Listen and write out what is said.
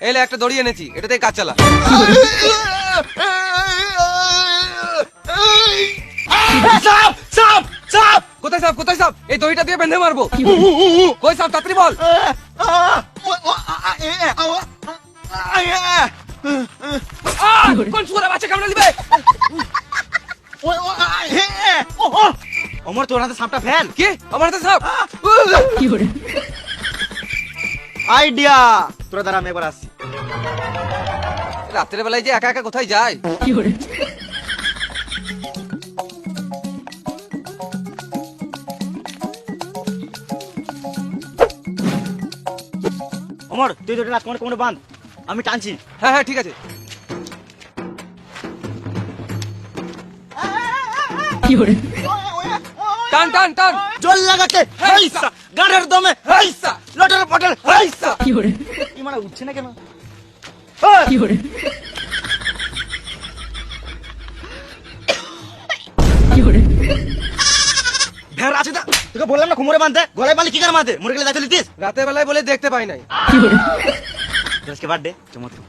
এলে একটা দড়ি এনেছি এটাতে কাজ চালা। সাপ সাপ সাপ! কোথায় সাপ কোথায় সাপ? এই দড়িটা দিয়ে বেঁধে মারবো। কই সাপ তাড়াতাড়ি বল। আহ! কোন সুরে বাচ্চা কামড়ে দিবে? অমর তোর হাতে সাপটা ফেল। কি? আমার হাতে সাপ? আইডিয়া। তোরা দ্বারা আমি এবার আসছি। রাত্রের বেলায় যে একা একা কোথায় যায়? অমর তুই তো রাজকুমার কোমরে বাঁধ। আমি টানছি। হ্যাঁ হ্যাঁ ঠিক আছে। টান টান টান। জল লাগাতে। হাইসা। গাড়ের দমে। হাইসা। পটের হাইসা কি মানে উঠছে না কেন? এই! ভেড় আছে দা তোকে বললাম না কোমরে বাঁধতে। গলায় বাঁধলে কি করে বাঁধে? মরে গেলে দায়িত্ব লিতিস। রাতের বেলায় বলে দেখতে পাই নাই। আজকে বার্থডে চমৎকার।